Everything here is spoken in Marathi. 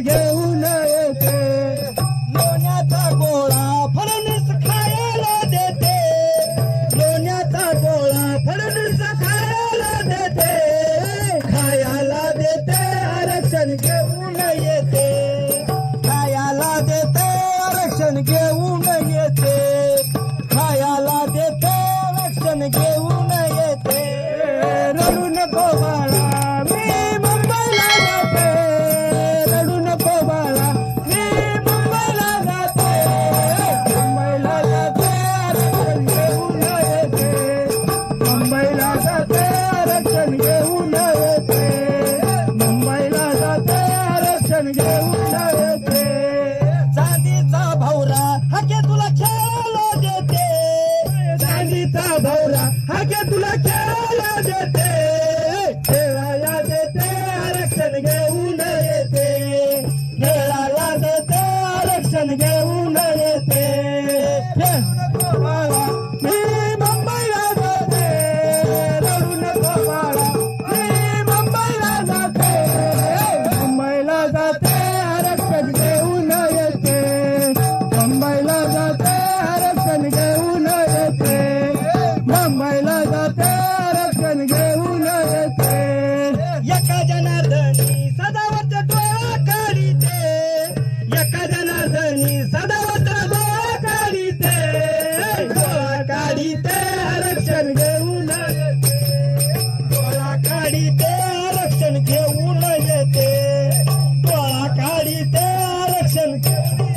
घेऊन येते लोण्याचा गोळा फडणीस खायला देते. लोण्याचा गोळा फडणीस खायला देते. खायला देते आरक्षण घेऊन येते खायला देते आरक्षण घेऊन येते खायला देते आरक्षण घेऊन आरक्षण घेऊन येते चांदीचा भौरा हाके तुला खेळायला देते. चांदीचा भौरा हाके तुला खेळ मुंबईला जाते घेऊन येते. एका जनार्दनी सदावत डोळा काढीते एका जनार्दनी सदावत डोळा आरक्षण घेऊन येते. डोळा घेऊन येते. घेऊन